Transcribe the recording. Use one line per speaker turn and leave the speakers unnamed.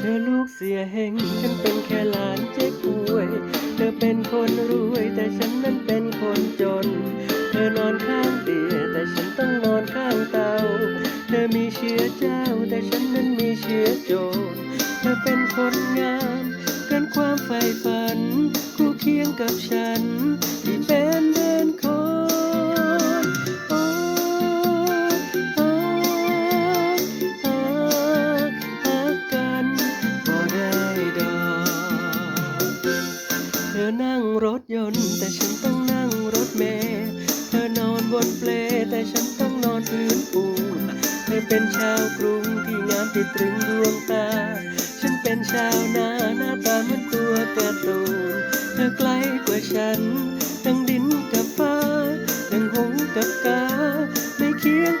เธอลูกเสียเฮงฉันเป็นแค่หลานเจ๊กวย เธอเป็นคนรวยแต่ฉันนั้นเป็นคนจน เธอนอนข้างเตียงแต่ฉันต้องนอนข้างเตา เธอมีเชื้อเจ้าแต่ฉันนั้นมีเชื้อโจร เธอเป็นคนงามเกินความใฝ่ฝัน คู่เคียงกับฉัน อนั่งรถยนต์แต่ฉันต้องนั่งรถเมล์เธอนอนบนเปลแต่ฉันต้องนอนพื้นปูนเธอเป็นชาวกรุงที่งามติดตรึงดวงตา ฉันเป็นชาวนาหน้าตาเหมือนตัวการ์ตูนเธอไกลกว่าฉัน ทั้งดินกับฟ้า ทั้งหงส์กับกา ไม่เคียง